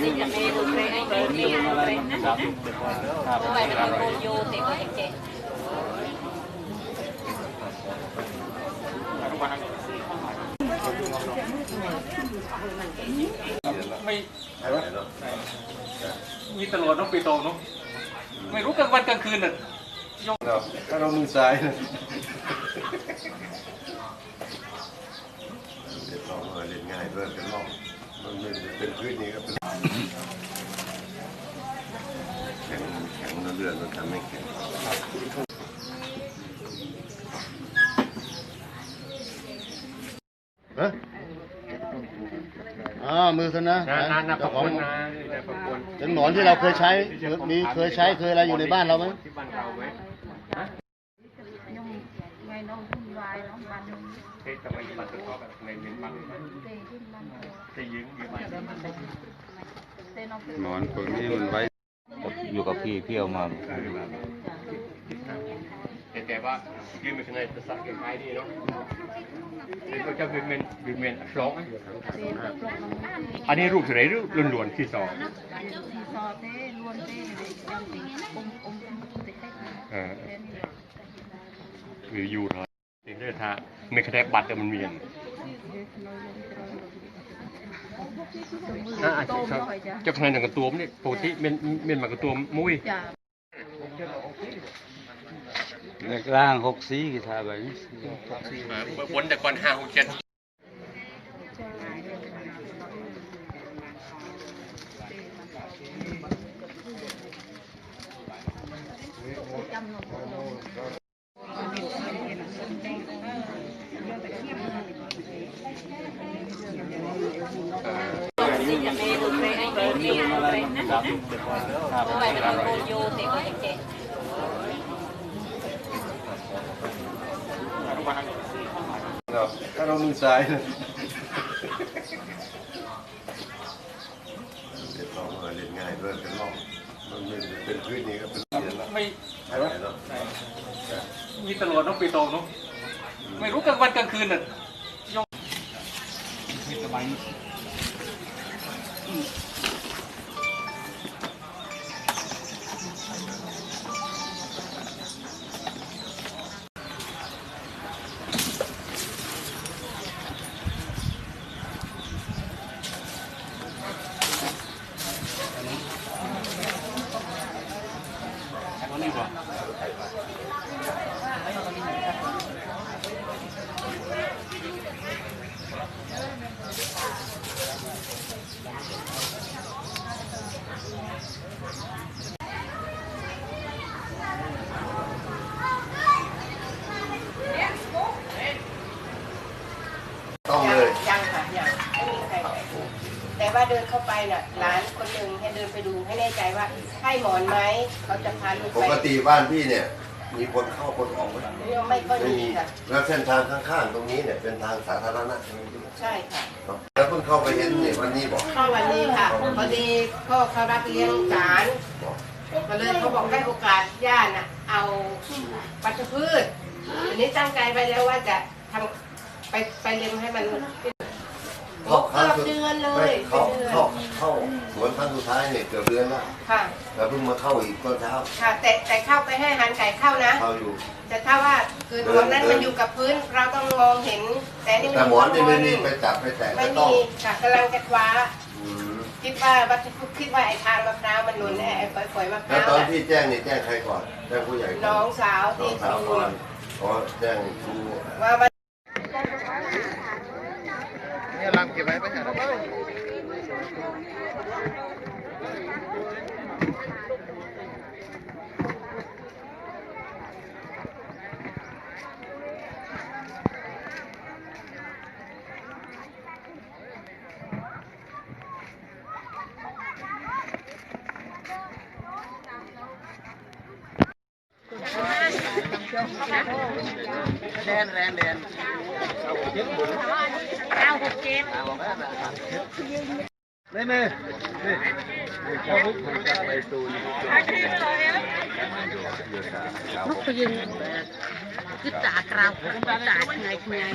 ไม่มีตำรวจต้องปีโตเนาะไม่รู้กลางวันกลางคืนอะยกถ้าเรามือซ้ายเด็กสองเล่นง่ายด้วยเป็นร่องมันเป็นพื้นนี้ก็เป็นแข็งแข็งแล้วเลือดมันทำให้แข็งฮะอ่ามือกันนะนะนะนะปเจ้าระของคุณนะนะประคุณเป็นหนอนที่เราเคยใช้เคยมีเคยใช้เคยอะไรอยู่ในบ้านเราไหมที่บ้านเราไหมฮะยังไงน้องวุ่นวายน้องวันเฮ้ยทำไมบัตรตัวแบบในเมียนมาเตะขึ้นมันจะยิงยิงไปเตะน้องหนอนพวกนี้มันไว้ อยู่กับพี่พี่เอามา แต่แต่ว่ายืนไปข้างในจะสักยังไงดีเนาะเดี๋ยวก็จะเป็นเมนเป็นเมนสองเตะตกลงน้องนั่นอันนี้รูปเฉลยรูปล้วนๆที่สองที่ซอเตะล้วนเตะเลยยังตีอมอมเตะเออเตะนี่วิวยูเนาะเองเด้อท่าไม่คแนนบัตรแต่มันเมียน อ่าโตมหน่อยจ้ะเจ้าคะแนนอย่างกระตัวมนี่ปกติเมียนเมียนมากระตัวมมุ้ยจ้ะเล็กล่างหกสีกีทาไปนี่บนแต่ก่อนห้าหกเจ็ดจำนว ก็เราถ้าเรามือซ้ายนะเล่นสองเอเล่นง่ายด้วยเป็นรอบมันไม่เป็นพื้นนี่ก็เป็นเสียแล้วไม่ใช่ไหมมีตำรวจต้องปีโตเนาะไม่รู้กลางวันกลางคืนน่ะ มีสบาย ต้องเลย ยังค่ะยังไม่มีใครไป แต่ว่าเดินเข้าไปน่ะร้านคนหนึ่งให้เดินไปดูให้แน่ใจว่าใช่หมอนไหมเขาจะพาลูกปไปกติบ้านพี่เนี่ย มีคนเข้าคนออกไหมยังไม่ค่อยไม่มีมีค่ะ แล้วเส้นทางข้างๆตรงนี้เนี่ยเป็นทางสาธารณะใช่ไหมพี่ใช่ค่ะแล้วเพิ่งเข้าไปเห็นเนี่ยวันนี้บอกเข้าวันนี้ค่ะพอดีพ่อเขารับเลี้ยงหลานบอกก็เลยเขาบอกได้โอกาสย่าน่ะเอาปัชพืชอันนี้ตั้งใจไปแล้วว่าจะทำไปไปเลี้ยงให้มัน เข้าเกือบเดือนเลไม่ยเข้าเป็นเดือนเข้าเข้าสวนครั้งสุดท้ายเนี่ยเกือบเดือนแล้วค่ะ แล้วเพิ่งมาเข้าอีกตอนเช้าค่ะ แต่แต่เข้าไปให้อาหารไก่เข้านะ เข้าอยู่ แต่ถ้าว่าคือหมอนนั้นมันอยู่กับพื้น เราต้องมองเห็น แต่นี่แต่หมอนนี่ไม่มีไปจับไปแตะไม่ไม่ต้อมีงค่ะกำลังจะคว้า อืมคิดว่าวัตถุคิดว่าไอ้ทางมะพร้าวมันหล่นไอ้ฝอยๆมะพแล้วร้าวตอนอะที่แจ้งนี่แจ้งใครก่อนแจ้งผู้ใหญ่ก่อนน้องสาวน้อที่งสาวถูก่กอนอ๋อแจ้งครู ว่ามัน đen đen đen. Cao hụt chén lên mê lúc bây giờ cứ trả cao trả ngày ngày